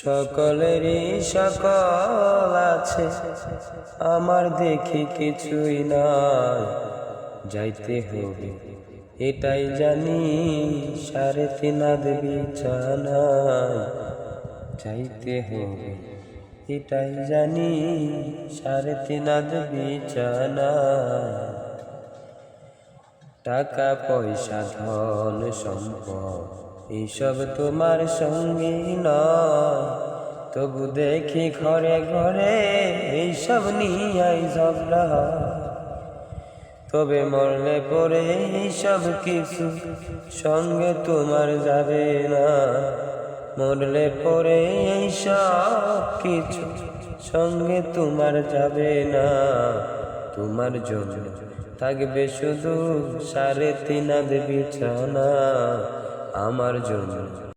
সকলেরই সকল আছে, আমার দেখি কিছুই নাই। যাইতে হবে, এটাই জানি, সাড়ে তিনাদ বিছানায়। যাইতে হবে, এটাই জানি, সাড়ে তিনাদ বিছানায়। টাকা, পয়সা, ধন, সম্পদ এইসব তোমার সঙ্গী নয়। তবু দেখি ঘরে ঘরে এইসব নিয়ে ঝগড়া। তবে মরলে পরে এইসব কিছু সঙ্গে তোমার যাবে না। মরলে পরে এইসব কিছু সঙ্গে তোমার যাবে না। তোমার জন্য থাকবে শুধু সাড়ে তিন বিছানা। আমার জন্য।